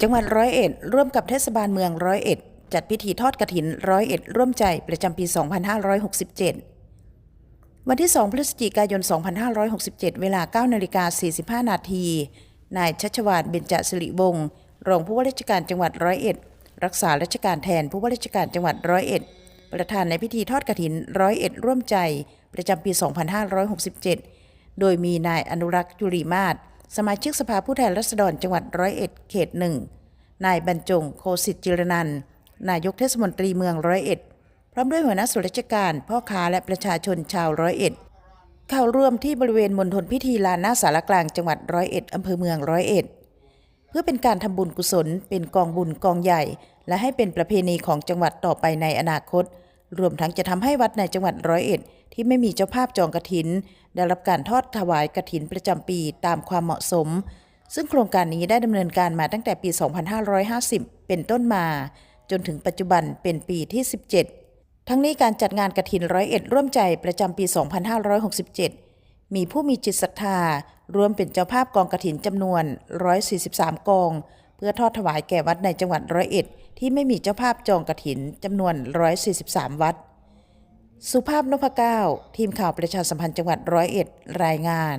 จังหวัดร้อยเอ็ดร่วมกับเทศบาลเมืองร้อยเอ็ดจัดพิธีทอดกฐินร้อยเอ็ดร่วมใจประจำปี 2567 วันที่ 2 พฤศจิกายน 2567 เวลา 9 นาฬิกา 45 นาที นายชัชวานเบญจสิริวงศ์รองผู้ว่าราชการจังหวัดร้อยเอ็ดรักษาราชการแทนผู้ว่าราชการจังหวัดร้อยเอ็ดประธานในพิธีทอดกฐินร้อยเอ็ดร่วมใจประจำปี 2567 โดยมีนายอนุรักษ์จุรีมาศสมาชิกสภาผู้แทนราษฎรจังหวัดร้อยเอ็ดเขตหนึ่งนายบรรจงโคสิตจิรนันนายกเทศมนตรีเมืองร้อยเอ็ดพร้อมด้วยหัวหน้าส่วนราชการ พ่อค้าและประชาชนชาวร้อยเอ็ดเข้าร่วมที่บริเวณมณฑลพิธีลานหน้าสารกลางจังหวัดร้อยเอ็ดอำเภอเมืองร้อยเอ็ดเพื่อเป็นการทำบุญกุศล เป็นกองบุญกองใหญ่ และให้เป็นประเพณีของจังหวัดต่อไปในอนาคต รวมทั้งจะทำให้วัดในจังหวัดร้อยเอ็ด ที่ไม่มีเจ้าภาพจองกระถิน ได้รับการทอดถวายกระถินประจำปีตามความเหมาะสม ซึ่งโครงการนี้ได้ดำเนินการมาตั้งแต่ปี 2550 เป็นต้นมา จนถึงปัจจุบันเป็นปีที่ 17 ทั้งนี้การจัดงานกระถินร้อยเอ็ดร่วมใจประจำปี 2567 มีผู้มีจิตศรัทธารวมเป็นเจ้าภาพกองกระถินจำนวน 143 กอง เพื่อทอดถวายแก่วัดในจังหวัดร้อยเอ็ดที่ไม่มีเจ้าภาพจองกระถินจำนวน 143 วัด สุภาพนพเก้า ทีมข่าวประชาสัมพันธ์จังหวัดร้อยเอ็ดรายงาน